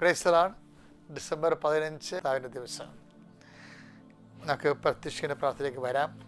പ്രൈസറാണ് December പതിനഞ്ച് താവിന്റെ ദിവസം. നമുക്ക് പ്രത്യക്ഷ പ്രാർത്ഥനയ്ക്ക് വരാം.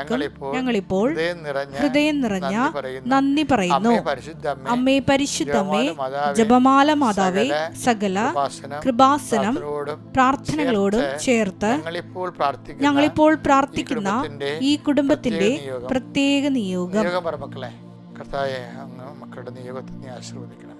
ഞങ്ങളിപ്പോൾ ഞങ്ങളിപ്പോൾ ഹൃദയം നിറഞ്ഞ നന്ദി പറയുന്നു. അമ്മേ പരിശുദ്ധ അമ്മേ അമ്മേ പരിശുദ്ധമ്മേ ജപമാല മാതാവേ, സകല കൃപാസനം പ്രാർത്ഥനകളോടും ചേർത്ത് ഞങ്ങളിപ്പോൾ പ്രാർത്ഥിക്കുന്ന ഈ കുടുംബത്തിന്റെ പ്രത്യേക നിയോഗം. അങ്ങ് മക്കളുടെ നിയോഗത്തെ നീ ആശീർവദിക്കണമേ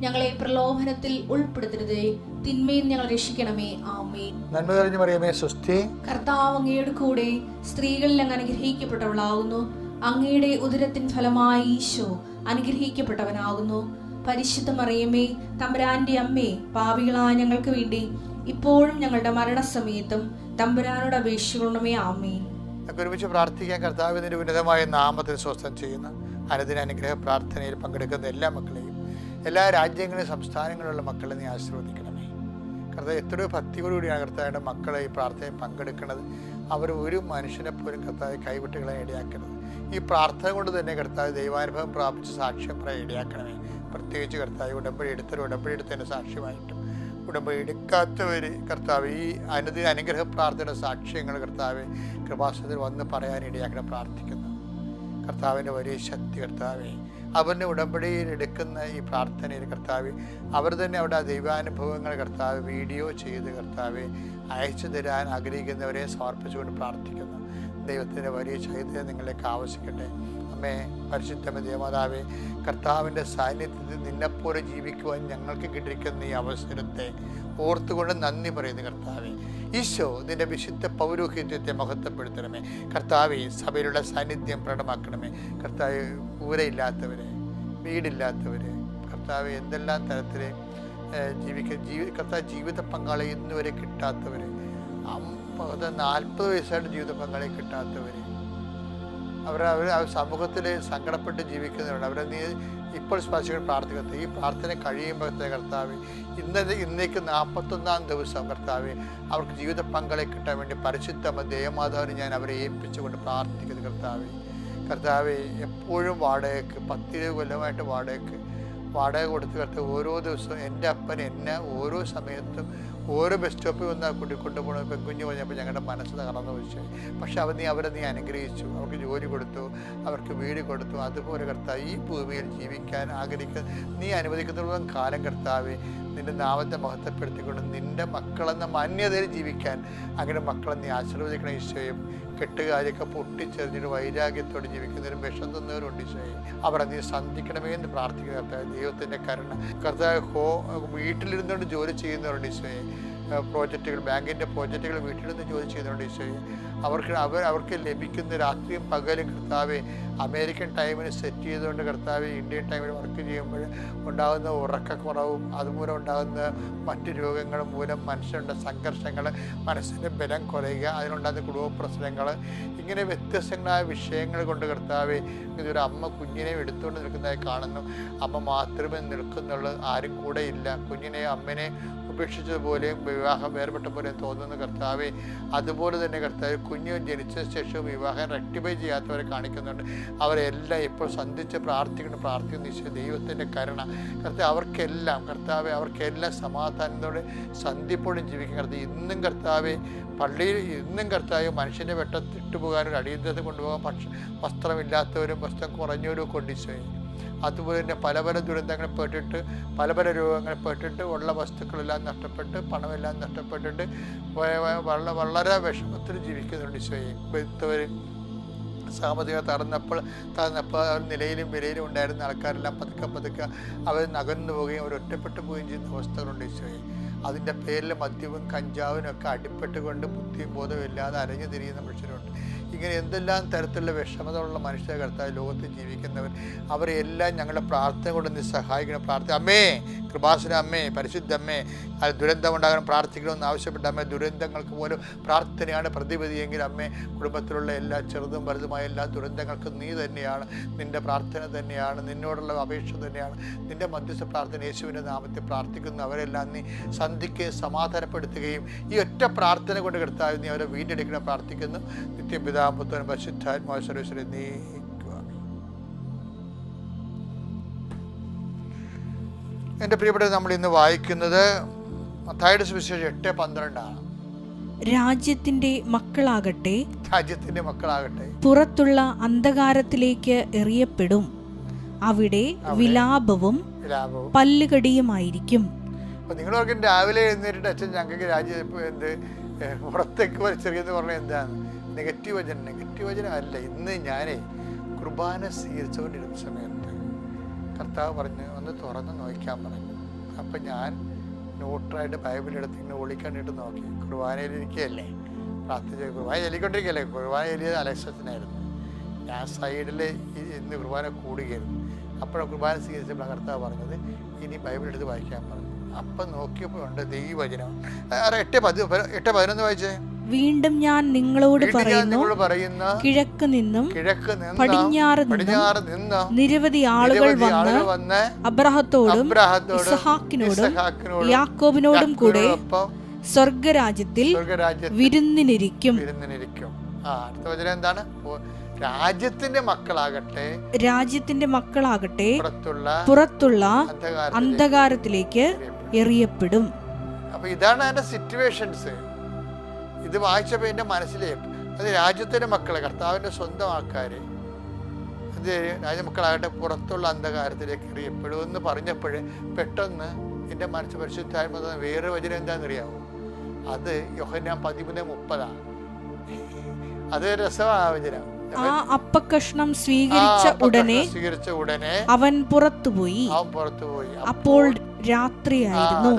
ഞങ്ങളെ പ്രലോഭനത്തിൽ ഉൾപ്പെടുത്തരുതേ. തിന്മയിൽ ഞങ്ങൾ രക്ഷിക്കണമേ. ആമേ നന്മ കഴിഞ്ഞു പറയുമേ സ്വസ്തി. കർത്താവ് അങ്ങയുടെ കൂടെ സ്ത്രീകളിൽ അങ്ങ് അനുഗ്രഹിക്കപ്പെട്ടവളാകുന്നു അങ്ങയുടെ ഉദരത്തിൻ ഫലമായി ഈശോ അനുഗ്രഹിക്കപ്പെട്ടവനാകുന്നു. പരിശുദ്ധ മറിയമേ തമ്പുരാന്റെ അമ്മേ പാവികളായ ഞങ്ങൾക്ക് വേണ്ടി ഇപ്പോഴും ഞങ്ങളുടെ മരണസമയത്തും തമ്പുരാനോട് അപേക്ഷിക്കണമേ. ആമേ ഒരുമിച്ച് പ്രാർത്ഥിക്കാൻ കർത്താവിന്റെ ഉന്നതമായ നാമത്തിൽ സ്വസ്ഥം ചെയ്യുന്ന അനുദിന അനുഗ്രഹ പ്രാർത്ഥനയിൽ പങ്കെടുക്കുന്ന എല്ലാ മക്കളെയും എല്ലാ രാജ്യങ്ങളിലും സംസ്ഥാനങ്ങളിലുള്ള മക്കളെ നീ ആശീർവദിക്കണമേ. കർത്താവ് എത്രയോ ഭക്തിയോടുകൂടിയാണ് കർത്താവിന്റെ മക്കളെ ഈ പ്രാർത്ഥനയിൽ പങ്കെടുക്കുന്നത് അവർ ഒരു മനുഷ്യനെ പോലും കർത്താവ് കൈവിട്ടുകളെ ഇടയാക്കരുത്. ഈ പ്രാർത്ഥന കൊണ്ട് തന്നെ കർത്താവ് ദൈവാനുഭവം പ്രാപിച്ച് സാക്ഷ്യം പറയാൻ ഇടയാക്കണമേ. പ്രത്യേകിച്ച് കർത്താവ് ഉടമ്പടി എടുത്തൊരു ഉടമ്പടി എടുത്തതിന്റെ സാക്ഷ്യമായിട്ടും. ഉടമ്പടി എടുക്കാത്തവർ കർത്താവ് ഈ അനുദിന അനുഗ്രഹ പ്രാർത്ഥന സാക്ഷ്യങ്ങൾ കർത്താവ് കൃപാസനത്തിൽ വന്ന് പറയാൻ ഇടയാക്കണം പ്രാർത്ഥിക്കുന്നു. കർത്താവിന്റെ വലിയ ശക്തി കർത്താവെ അവരുടെ ഉടമ്പടിയിൽ എടുക്കുന്ന ഈ പ്രാർത്ഥനയിൽ കർത്താവ് അവർ തന്നെ അവിടെ ആ ദൈവാനുഭവങ്ങൾ കർത്താവ് വീഡിയോ ചെയ്ത് കർത്താവ് അയച്ചു തരാൻ ആഗ്രഹിക്കുന്നവരെ സമർപ്പിച്ചുകൊണ്ട് പ്രാർത്ഥിക്കുന്നു. ദൈവത്തിന്റെ വലിയ ചൈതന്യം നിങ്ങളിലേക്ക് ആവശ്യിക്കട്ടെ അമ്മേ പരിശുദ്ധമ ദേവമാതാവേ കർത്താവിന്റെ സാന്നിധ്യത്തിൽ നിന്നെപ്പോലെ ജീവിക്കുവാൻ ഞങ്ങൾക്ക് കിട്ടിയിരിക്കുന്ന ഈ അവസരത്തെ ഓർത്തുകൊണ്ട് നന്ദി പറയുന്നു കർത്താവെ. ഈശോ നിന്റെ വിശുദ്ധ പൗരോഹിത്യത്തെ മഹത്വപ്പെടുത്തണമേ. കർത്താവെ സഭയിലുള്ള സാന്നിധ്യം പ്രകടമാക്കണമേ. കർത്താവ് ഊരയില്ലാത്തവരെ വീടില്ലാത്തവരെ കർത്താവ് എന്തെല്ലാം തരത്തിൽ ജീവിക്ക ജീവി കർത്താവ് ജീവിത പങ്കാളി ഇന്നുവരെ കിട്ടാത്തവർ നാൽപ്പത് വയസ്സായിട്ട് ജീവിത പങ്കാളി കിട്ടാത്തവർ അവർ അവർ സമൂഹത്തിൽ സങ്കടപ്പെട്ട് ജീവിക്കുന്നവരുണ്ട് അവരെ നീ ഇപ്പോൾ സ്പർശിക്കാൻ പ്രാർത്ഥിക്കുന്നത് ഈ പ്രാർത്ഥന കഴിയുമ്പോഴത്തെ കർത്താവ് ഇന്നത്തെ ഇന്നേക്ക് നാൽപ്പത്തൊന്നാം ദിവസം കർത്താവ് അവർക്ക് ജീവിത പങ്കളെ കിട്ടാൻ വേണ്ടി പരിശുദ്ധമ ദേവമാതാവിന് ഞാൻ അവരെ ഏൽപ്പിച്ചുകൊണ്ട് പ്രാർത്ഥിക്കുന്നു കർത്താവ്. കർത്താവ് എപ്പോഴും വാടകയ്ക്ക് പത്തിരുപത് കൊല്ലമായിട്ട് വാടകയ്ക്ക് വാടക കൊടുത്ത് കർത്താവ് ഓരോ ദിവസവും എന്റെ അപ്പൻ എന്നെ ഓരോ സമയത്തും ഓരോ ബസ് സ്റ്റോപ്പിൽ വന്ന് ആ കുട്ടി കൊണ്ടുപോകണ പെൺകുഞ്ഞ് പറഞ്ഞപ്പോൾ ഞങ്ങളുടെ മനസ്സ് തകർന്നു വെച്ചു പക്ഷെ അവർ നീ അവരെ നീ അനുഗ്രഹിച്ചു. അവർക്ക് ജോലി കൊടുത്തു. അവർക്ക് വീട് കൊടുത്തു. അതുപോലെ കർത്താവ് ഈ ഭൂമിയിൽ ജീവിക്കാൻ ആഗ്രഹിക്കുന്ന നീ അനുവദിക്കുന്നിടത്തോളം കാലം കർത്താവെ നിന്റെ നാമത്തെ മഹത്വപ്പെടുത്തിക്കൊണ്ട് നിന്റെ മക്കളെന്ന മാന്യതയിൽ ജീവിക്കാൻ. അങ്ങനെ മക്കളെ നീ ആശീർവദിക്കണം ഈശോയും. കെട്ടുകാരൊക്കെ പൊട്ടിച്ചെറിഞ്ഞിട്ട് വൈരാഗ്യത്തോടെ ജീവിക്കുന്നവരും വിഷം തിന്നവരുണ്ട് ഈശോയെ. അവരെ നീ സന്ധിക്കണമേ എന്ന് പ്രാർത്ഥിക്കുന്ന. കർത്താവ് ദൈവത്തിന്റെ കരുണ. കർത്താവ് ഹോ വീട്ടിലിരുന്നുകൊണ്ട് ജോലി ചെയ്യുന്നവരുണ്ട് ഈശോയെ. പ്രോജക്റ്റുകൾ ബാങ്കിന്റെ പ്രോജക്റ്റുകൾ വീട്ടിലിരുന്ന് ജോലി ചെയ്യുന്നുണ്ട് ഈശോയെ. അവർക്ക് അവർ അവർക്ക് ലഭിക്കുന്ന രാത്രിയും പകലും കർത്താവെ അമേരിക്കൻ ടൈമിന് സെറ്റ് ചെയ്തുകൊണ്ട് കർത്താവ് ഇന്ത്യൻ ടൈമിൽ വർക്ക് ചെയ്യുമ്പോൾ ഉണ്ടാകുന്ന ഉറക്കക്കുറവും അതുമൂലം ഉണ്ടാകുന്ന മറ്റു രോഗങ്ങൾ മൂലം മനുഷ്യരുടെ സംഘർഷങ്ങൾ മനസ്സിന്റെ ബലം കുറയുക അതിനുണ്ടാകുന്ന കുടുംബ പ്രശ്നങ്ങൾ ഇങ്ങനെ വ്യത്യസ്തങ്ങളായ വിഷയങ്ങൾ കൊണ്ട് കർത്താവെ ഇതൊരു അമ്മ കുഞ്ഞിനെ എടുത്തുകൊണ്ട് നിൽക്കുന്നതായി കാണുന്നു. അമ്മ മാത്രമേ നിൽക്കുന്നുള്ളൂ ആരും കൂടെ ഇല്ല. കുഞ്ഞിനെ അമ്മനെ ഉപേക്ഷിച്ചതുപോലെയും വിവാഹം വേർപെട്ട പോലെ തോന്നുന്ന കർത്താവെ. അതുപോലെ തന്നെ കർത്താവ് കുഞ്ഞു ജനിച്ച ശേഷവും വിവാഹം റെക്ടിഫൈ ചെയ്യാത്തവരെ കാണിക്കുന്നുണ്ട്. അവരെല്ലാം ഇപ്പോൾ സന്ധിച്ച് പ്രാർത്ഥിക്കുന്നു. പ്രാർത്ഥിക്കുന്ന ഈശോ ദൈവത്തിന്റെ കരുണ. കർത്താവ് അവർക്കെല്ലാം കർത്താവെ അവർക്കെല്ലാം സമാധാനത്തോടെ സന്ധിപ്പോഴും ജീവിക്കും. കർത്താവ് ഇന്നും കർത്താവെ പള്ളിയിൽ ഇന്നും കർത്താവ് മനുഷ്യന്റെ വെട്ടത്തിട്ടുപോകാനും അടിയന്തരത്തിൽ അടിയന്തരത്തെ കൊണ്ടുപോകാൻ പക്ഷ വസ്ത്രമില്ലാത്തവരും വസ്ത്രം കുറഞ്ഞവരും ഈശോയെ. അതുപോലെ തന്നെ പല പല ദുരന്തങ്ങളിൽ പെട്ടിട്ട് പല പല രോഗങ്ങളിൽ പെട്ടിട്ട് ഉള്ള വസ്തുക്കളെല്ലാം നഷ്ടപ്പെട്ട് പണമെല്ലാം നഷ്ടപ്പെട്ടിട്ട് വളരെ വളരെ വിഷമത്തിൽ ജീവിക്കുന്നുണ്ട് ഈശോയെ. വെത്തവർ സാമ്പത്തിക തറന്നപ്പോൾ അവർ നിലയിലും വിലയിലും ഉണ്ടായിരുന്ന ആൾക്കാരെല്ലാം പതുക്കെ പതുക്കെ അവർ നകന്നു പോവുകയും അവർ ഒറ്റപ്പെട്ടു പോവുകയും ചെയ്യുന്ന അവസ്ഥകളുണ്ട് ഈശോയെ. അതിന്റെ പേരിൽ മദ്യവും കഞ്ചാവിനും ഒക്കെ അടിപ്പെട്ടുകൊണ്ട് ബുദ്ധിയും ബോധവും ഇല്ലാതെ അരഞ്ഞു തിരിയുന്ന മനുഷ്യരുണ്ട്. ഇങ്ങനെ എന്തെല്ലാം തരത്തിലുള്ള വിഷമതകളുള്ള മനുഷ്യ കർത്താവ് ലോകത്ത് ജീവിക്കുന്നവർ അവരെ എല്ലാം ഞങ്ങളുടെ പ്രാർത്ഥന കൊണ്ട് നീ സഹായിക്കണം. പ്രാർത്ഥന അമ്മേ കൃപാസന അമ്മേ പരിശുദ്ധ അമ്മേ അത് ദുരന്തം ഉണ്ടാകാൻ പ്രാർത്ഥിക്കണമെന്ന് ആവശ്യപ്പെട്ട അമ്മേ ദുരന്തങ്ങൾക്ക് പോലും പ്രാർത്ഥനയാണ് പ്രതിപതിയെങ്കിൽ അമ്മേ കുടുംബത്തിലുള്ള എല്ലാ ചെറുതും വലുതുമായ എല്ലാ ദുരന്തങ്ങൾക്കും നീ തന്നെയാണ് നിന്റെ പ്രാർത്ഥന തന്നെയാണ് നിന്നോടുള്ള അപേക്ഷ തന്നെയാണ് നിന്റെ മധ്യസ്ഥ പ്രാർത്ഥന യേശുവിന്റെ നാമത്തിൽ പ്രാർത്ഥിക്കുന്ന. അവരെല്ലാം നീ സന്ധിക്ക് സമാധാനപ്പെടുത്തുകയും ഈ ഒറ്റ പ്രാർത്ഥന കൊണ്ട് കർത്താവ് നീ അവരെ വീണ്ടെടുക്കണം പ്രാർത്ഥിക്കുന്നു. നിത്യം പിതാമ്പുത്തനും പരിശുദ്ധാത്മാ സർവേശ്വരൻ നീക്കുക എന്റെ പ്രിയപ്പെട്ട നമ്മൾ ഇന്ന് വായിക്കുന്നത് മത്തായുടെ സുവിശേഷം എട്ട് പന്ത്രണ്ടാണ്. രാജ്യത്തിന്റെ മക്കളാകട്ടെ രാജ്യത്തിന്റെ മക്കളാകട്ടെ. പുറത്തുള്ള അന്ധകാരത്തിലേക്ക് എറിയപ്പെടും. അവിടെ വിലാപവും പല്ലുകടിയുമായിരിക്കും. നിങ്ങളൊക്കെ രാവിലെ എഴുന്നേറ്റിട്ട് അച്ഛൻ ഞങ്ങൾക്ക് രാജ്യം എന്ത് പുറത്തേക്ക് വലിച്ചെറിയെന്ന് പറഞ്ഞാൽ എന്താണ്? നെഗറ്റീവ് വചനം നെഗറ്റീവ് വചനം അല്ല. ഇന്ന് ഞാനേ കുർബാന സ്വീകരിച്ചുകൊണ്ടിരുന്ന സമയത്ത് കർത്താവ് പറഞ്ഞു ഒന്ന് തുറന്ന് നോക്കാൻ പറഞ്ഞു അപ്പം ഞാൻ നോട്ടറായിട്ട് ബൈബിൾ എടുത്ത് ഇങ്ങനെ ഒളിക്കണ്ടിട്ട് നോക്കി. കുർബാനയിൽ ഇരിക്കുകയല്ലേ പ്രാർത്ഥിച്ച കുർബാന ചൊല്ലിക്കൊണ്ടിരിക്കുകയല്ലേ? കുർബാന ചൊല്ലിയത് അലക്ഷത്തിനായിരുന്നു ഞാൻ സൈഡിൽ ഇന്ന് കുർബാന കൂടുകയായിരുന്നു. അപ്പോഴാണ് കുർബാന സ്വീകരിച്ചപ്പോൾ കർത്താവ് പറഞ്ഞത് ഇനി ബൈബിൾ എടുത്ത് വായിക്കാൻ പറഞ്ഞു അപ്പം നോക്കിയപ്പോൾ ഉണ്ട് എട്ട് പതി എട്ട് പതിനൊന്ന് വായിച്ചേ? വീണ്ടും ഞാൻ നിങ്ങളോട് പറയുന്നു. കിഴക്ക് നിന്നും കിഴക്ക് പടിഞ്ഞാറ് നിന്നും നിരവധി ആളുകൾ വന്ന് അബ്രഹത്തോടും ഇസഹാക്കിനോടും യാക്കോബിനോടും കൂടെ സ്വർഗരാജ്യത്തിൽ വിരുന്നിനിരിക്കും. അടുത്ത വചനം എന്താണ്? രാജ്യത്തിന്റെ മക്കളാകട്ടെ രാജ്യത്തിന്റെ മക്കളാകട്ടെ പുറത്തുള്ള അന്ധകാരത്തിലേക്ക് എറിയപ്പെടും. അപ്പൊ ഇതാണ് അതിന്റെ സിറ്റുവേഷൻസ് ഇത് വായിച്ചപ്പോൾ എന്റെ മനസ്സിലേക്ക് അത് രാജ്യത്തിന്റെ മക്കളെ കർത്താവിന്റെ സ്വന്തം ആൾക്കാർ അത് രാജമക്കളാകട്ടെ പുറത്തുള്ള അന്ധകാരത്തിലേക്ക് എറിയപ്പെടുമെന്ന് പറഞ്ഞപ്പോഴേ പെട്ടെന്ന് എന്റെ മനസ്സ് പരിശുദ്ധമായി തന്ന വേറെ വചനം എന്താണെന്നറിയാമോ അത് യോഹന്നാൻ പതിമൂന്ന് മുപ്പതാണ് അത് രസമാണ് വചനം. ആ അപ്പക്കഷ്ണം സ്വീകരിച്ച ഉടനെ സ്വീകരിച്ച ഉടനെ അവൻ പുറത്തുപോയി. അവൻ പുറത്തുപോയി. അപ്പോൾ രാത്രിയായിരുന്നു.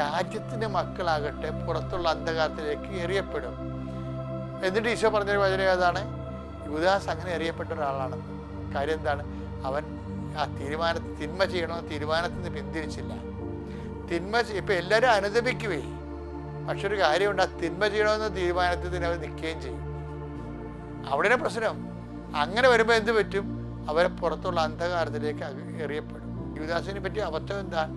നോക്കി. മക്കളാകട്ടെ പുറത്തുള്ള അന്ധകാരത്തിലേക്ക് എറിയപ്പെടും. എന്നിട്ട് ഈശോ പറഞ്ഞൊരു വചനം ഏതാണ്? യുവദാസ് അങ്ങനെ എറിയപ്പെട്ട ഒരാളാണെന്ന് കാര്യം എന്താണ്? അവൻ ആ തീരുമാന തിന്മ ചെയ്യണമെന്ന് തീരുമാനത്തിൽ നിന്ന് പിന്തിരിച്ചില്ല. തിന്മ ഇപ്പം എല്ലാവരും അനുദപിക്കുവേ. പക്ഷെ ഒരു കാര്യമുണ്ട് ആ തിന്മ ചെയ്യണമെന്ന തീരുമാനത്തിൽ തന്നെ അവർ നിൽക്കുകയും ചെയ്യും. അവിടെയാണ് പ്രശ്നം. അങ്ങനെ വരുമ്പോൾ എന്ത് പറ്റും? അവരെ പുറത്തുള്ള അന്ധകാരത്തിലേക്ക് എറിയപ്പെടും. യുവദാസിനെ പറ്റി അബദ്ധം എന്താ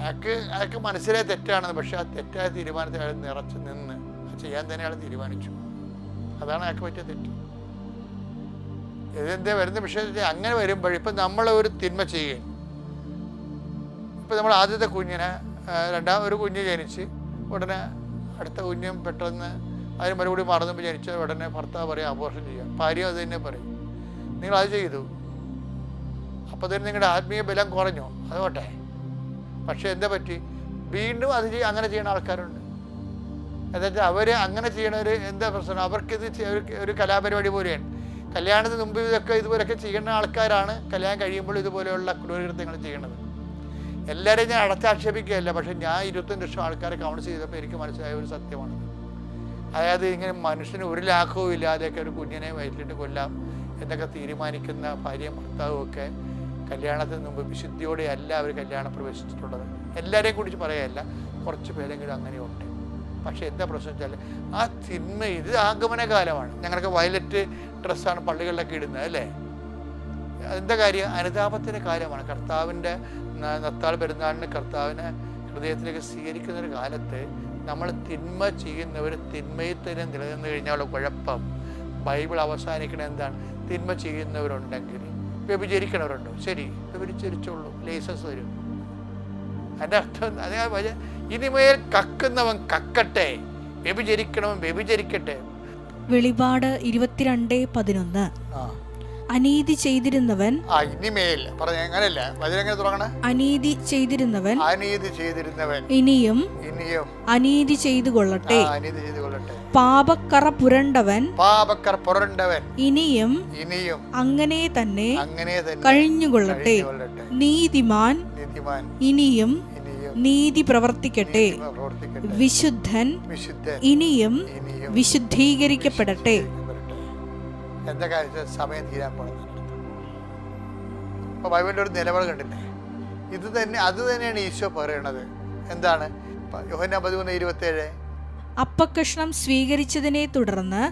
അയാൾക്ക് അയാൾക്ക് മനസ്സിലായ തെറ്റാണെന്ന് പക്ഷെ ആ തെറ്റായ തീരുമാനത്തെ അയാൾ നിറച്ച് നിന്ന് ചെയ്യാൻ തന്നെ അയാൾ തീരുമാനിച്ചു. അതാണ് അയാൾക്ക് പറ്റിയ തെറ്റ്. ഇതെന്താ വരുന്ന വിഷയത്തിൽ അങ്ങനെ വരുമ്പോൾ ഇപ്പം നമ്മൾ ഒരു തിന്മ ചെയ്യുകയാണ്. ഇപ്പം നമ്മൾ ആദ്യത്തെ കുഞ്ഞിനെ രണ്ടാം ഒരു കുഞ്ഞ് ജനിച്ച് ഉടനെ അടുത്ത കുഞ്ഞും പെട്ടെന്ന് അതിന് മറുപടി മറന്നുമ്പോൾ ജനിച്ച ഉടനെ ഭർത്താവ് പറയും അബോർഷൻ ചെയ്യാം ഭാര്യ അത് തന്നെ പറയും. നിങ്ങൾ അത് ചെയ്തു. അപ്പോൾ തന്നെ നിങ്ങളുടെ ആത്മീയ ബലം കുറഞ്ഞു. അതുകൊട്ടെ പക്ഷേ എന്താ പറ്റി? വീണ്ടും അത് അങ്ങനെ ചെയ്യുന്ന ആൾക്കാരുണ്ട്. എന്നുവെച്ചാൽ അവർ അങ്ങനെ ചെയ്യണവർ എന്താ പ്രശ്നം? അവർക്കിത് ഒരു ഒരു കലാപരിപാടി പോലെയാണ്. കല്യാണത്തിന് മുമ്പ് ഇതൊക്കെ ഇതുപോലെയൊക്കെ ചെയ്യുന്ന ആൾക്കാരാണ് കല്യാണം കഴിയുമ്പോൾ ഇതുപോലെയുള്ള ക്രൂരകൃത്യങ്ങൾ ചെയ്യണത്. എല്ലാവരെയും ഞാൻ അടച്ചാക്ഷേപിക്കുകയല്ല പക്ഷെ ഞാൻ ഇരുപത്തഞ്ച് ലക്ഷം ആൾക്കാരെ കൗൺസിൽ ചെയ്തപ്പോൾ എനിക്ക് മനസ്സിലായ ഒരു സത്യമാണ്. അതായത് ഇങ്ങനെ മനുഷ്യന് ഒരു ലാഘവും ഇല്ലാതെയൊക്കെ ഒരു കുഞ്ഞിനെ വയറ്റിലിട്ട് കൊല്ലാം എന്നൊക്കെ തീരുമാനിക്കുന്ന ഭാര്യയും ഭർത്താവും ഒക്കെ കല്യാണത്തിന് മുമ്പ് വിശുദ്ധിയോടെ അല്ല അവർ കല്യാണം പ്രവേശിച്ചിട്ടുള്ളത്. എല്ലാവരെയും കുറിച്ച് പറയല്ല കുറച്ച് പേരെങ്കിലും അങ്ങനെയുണ്ട്. പക്ഷെ എന്താ പ്രശ്നം വെച്ചാൽ ആ തിന്മ ഇത് ആഗമന കാലമാണ് ഞങ്ങൾക്ക് വയലറ്റ് ഡ്രസ്സാണ് പള്ളികളിലൊക്കെ ഇടുന്നത് അല്ലേ? എന്താ കാര്യം? അനുതാപത്തിന്റെ കാര്യമാണ് കർത്താവിന്റെ നത്താൾ പെരുന്നാളിന് കർത്താവിനെ ഹൃദയത്തിലേക്ക് സ്വീകരിക്കുന്ന ഒരു കാലത്ത് നമ്മൾ തിന്മ ചെയ്യുന്നവർ തിന്മയിൽ തന്നെ നിലനിന്ന് കഴിഞ്ഞാലുള്ള കുഴപ്പം. ബൈബിൾ അവസാനിക്കണ എന്താണ്? തിന്മ ചെയ്യുന്നവരുണ്ടെങ്കിൽ. വ്യഭിചരിക്കണവരുണ്ടോ? ശരി വ്യഭിചരിച്ചോളൂ ലൈസൻസ് തരും അതിന്റെ അർത്ഥം അതേ ഇനിമേൽ കക്കുന്നവൻ കക്കട്ടെ വ്യഭിചരിക്കണവൻ വ്യഭിചരിക്കട്ടെ. വെളിപാട് ഇരുപത്തിരണ്ട് പതിനൊന്ന്. ആ. അനീതി ചെയ്തിരുന്നവൻ ആ ഇനിമേൽ. പറഞ്ഞ എങ്ങനെയല്ല? വചനം തുടങ്ങണേ അനീതി ചെയ്തിരുന്നവൻ അനീതി ചെയ്തിരുന്നവൻ. ഇനിയും ഇനിയും. അനീതി ചെയ്തു കൊള്ളട്ടെ അനീതി ചെയ്തു കൊള്ളട്ടെ പാപക്കറ പുരണ്ടവൻ പാപക്കറ പുരണ്ടവൻ. ഇനിയും ഇനിയും അങ്ങനെ തന്നെ അങ്ങനെ തന്നെ കഴിഞ്ഞുകൊള്ളട്ടെ. കൊള്ളട്ടെ നീതിമാൻ നീതിമാൻ. ഇനിയും നീതി പ്രവർത്തിക്കട്ടെ. വിശുദ്ധൻ ഇനിയും വിശുദ്ധീകരിക്കപ്പെടട്ടെ. എന്താ കാര്യം സമയം തീരാൻ പോകുന്നത് അപ്പോൾ ബൈബിളിന്റെ ഒരു നിലപാട് കണ്ടില്ലേ? ഇത് തന്നെ അത് തന്നെയാണ് ഈശോ പറയണത് എന്താണ്? പതിമൂന്ന് ഇരുപത്തി ഏഴ് അപ്പക്കഷ്ണം സ്വീകരിച്ചതിനെ തുടർന്ന്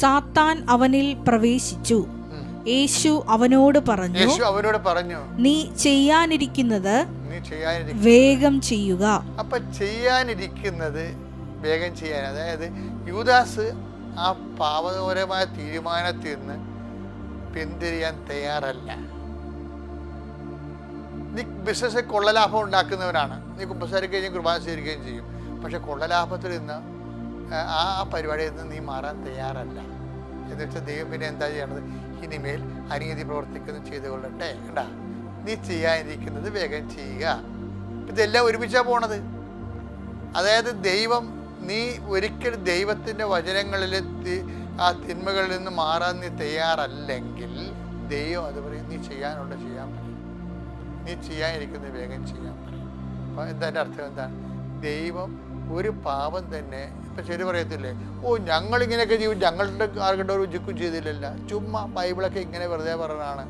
സാത്താൻ അവനിൽ പ്രവേശിച്ചു. യേശു അവനോട് പറഞ്ഞു യേശു അവനോട് പറഞ്ഞു നീ ചെയ്യാനിരിക്കുന്നത്. വേഗം ചെയ്യുക. അപ്പൊ ചെയ്യാനിരിക്കുന്നത് വേഗം ചെയ്യാൻ അതായത് യൂദാസ് ആ പാവകരമായ തീരുമാനത്തിൽ നിന്ന് പിന്തിരിയാൻ തയ്യാറല്ല. നീ ബിസിനസ് കൊള്ളലാഭം ഉണ്ടാക്കുന്നവരാണ് നീ കുമ്പസാരിക്കുകയും കുർബാന സ്വീകരിക്കുകയും ചെയ്യും. പക്ഷെ കൊള്ളലാഭത്തിൽ നിന്ന് ആ ആ പരിപാടിയിൽ നിന്ന് നീ മാറാൻ തയ്യാറല്ല. എന്ന് വെച്ചാൽ ദൈവം പിന്നെ എന്താ ചെയ്യണത്? ഇനിമേൽ അനീതി പ്രവർത്തിക്കുന്നു ചെയ്തുകൊള്ളട്ടെ കണ്ടാ? നീ ചെയ്യാനിരിക്കുന്നത് വേഗം ചെയ്യുക. ഇതെല്ലാം ഒരുമിച്ചാണ് പോണത്. അതായത് ദൈവം നീ ഒരിക്കലും ദൈവത്തിന്റെ വചനങ്ങളിൽ ആ തിന്മകളിൽ നിന്ന് മാറാൻ നീ തയ്യാറല്ലെങ്കിൽ ദൈവം അത് പറയും നീ ചെയ്യാനുള്ള ചെയ്യാൻ പറയും. നീ ചെയ്യാനിരിക്കുന്നത് വേഗം ചെയ്യാൻ പറയും. അപ്പം എന്താ അർത്ഥം എന്താണ്? ദൈവം ഒരു പാപം തന്നെ ഇപ്പം ശരി പറയത്തില്ലേ? ഓ ഞങ്ങളിങ്ങനെയൊക്കെ ജീവിച്ചു ഞങ്ങളുടെ ആർക്കിട്ട് ഒരു ഉജുക്കും ചെയ്തില്ലല്ല. ചുമ്മാ ബൈബിളൊക്കെ ഇങ്ങനെ വെറുതെ പറയണതാണ്.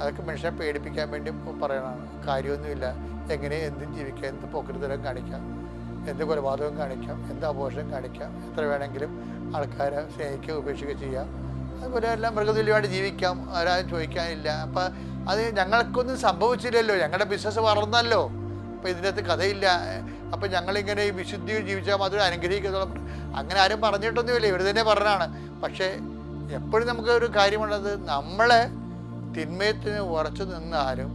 അതൊക്കെ മനുഷ്യനെ പേടിപ്പിക്കാൻ വേണ്ടി പറയണതാണ് കാര്യമൊന്നുമില്ല. എങ്ങനെ എന്തും ജീവിക്കാം എന്ത് പോക്കരുതരം കാണിക്കാം. എന്ത് കൊലപാതകം കാണിക്കാം എന്ത് ആഘോഷം കാണിക്കാം എത്ര വേണമെങ്കിലും ആൾക്കാരെ സ്നേഹിക്കുക ഉപേക്ഷിക്കുക ചെയ്യാം. അതുപോലെ എല്ലാം മൃഗതുല്യമായിട്ട് ജീവിക്കാം ആരാരും ചോദിക്കാനില്ല. അപ്പം അത് ഞങ്ങൾക്കൊന്നും സംഭവിച്ചില്ലല്ലോ ഞങ്ങളുടെ ബിസിനസ് വളർന്നല്ലോ. അപ്പം ഇതിനകത്ത് കഥയില്ല. അപ്പം ഞങ്ങളിങ്ങനെ ഈ വിശുദ്ധിയിൽ ജീവിച്ചാൽ മാത്രമേ അനുഗ്രഹിക്കത്തുള്ളൂ. അങ്ങനെ ആരും പറഞ്ഞിട്ടൊന്നുമില്ല ഇവർ തന്നെ പറഞ്ഞാണ് പക്ഷേ എപ്പോഴും നമുക്ക് ഒരു കാര്യമുള്ളത് നമ്മളെ തിന്മയത്തിന് ഉറച്ചു നിന്നാലും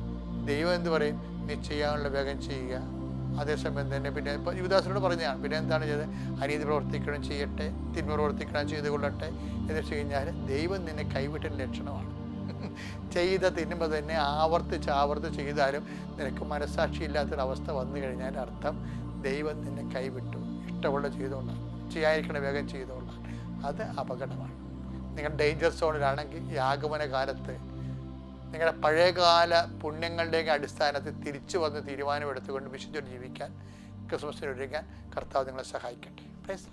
ദൈവം എന്ത് പറയും? നീ ചെയ്യാനുള്ള വേഗം ചെയ്യുക. അതേസമയം തന്നെ. പിന്നെ ഇപ്പോൾ യുവദാസനോട് പറഞ്ഞതാണ് പിന്നെ എന്താണ് ചെയ്തത്? അനീതി പ്രവർത്തിക്കണം ചെയ്യട്ടെ തിന്മ പ്രവർത്തിക്കണം ചെയ്തു കൊള്ളട്ടെ എന്ന് വെച്ച് കഴിഞ്ഞാൽ ദൈവം നിന്നെ കൈവിട്ട ലക്ഷണമാണ്. ചെയ്ത തിന്മ തന്നെ ആവർത്തിച്ച് ആവർത്തിച്ച് ചെയ്താലും നിനക്ക് മനസ്സാക്ഷി ഇല്ലാത്തൊരവസ്ഥ വന്നു കഴിഞ്ഞാൽ അർത്ഥം ദൈവം നിന്നെ കൈവിട്ടു. ഇഷ്ടമുള്ള ചെയ്തുകൊണ്ടാണ് ചെയ്യാതിരിക്കണ വേഗം ചെയ്തുകൊണ്ടാണ് അത് അപകടമാണ്. നിങ്ങൾ ഡേഞ്ചർ സോണിലാണെങ്കിൽ ഈ ആഗമന കാലത്ത് നിങ്ങളുടെ പഴയകാല പുണ്യങ്ങളുടെയൊക്കെ അടിസ്ഥാനത്തിൽ തിരിച്ചു വന്ന് തീരുമാനമെടുത്തുകൊണ്ട് വിശുദ്ധ ജീവിക്കാൻ ക്രിസ്മസിന് ഒരുങ്ങാൻ കർത്താവ് നിങ്ങളെ സഹായിക്കട്ടെ പ്രൈസ്.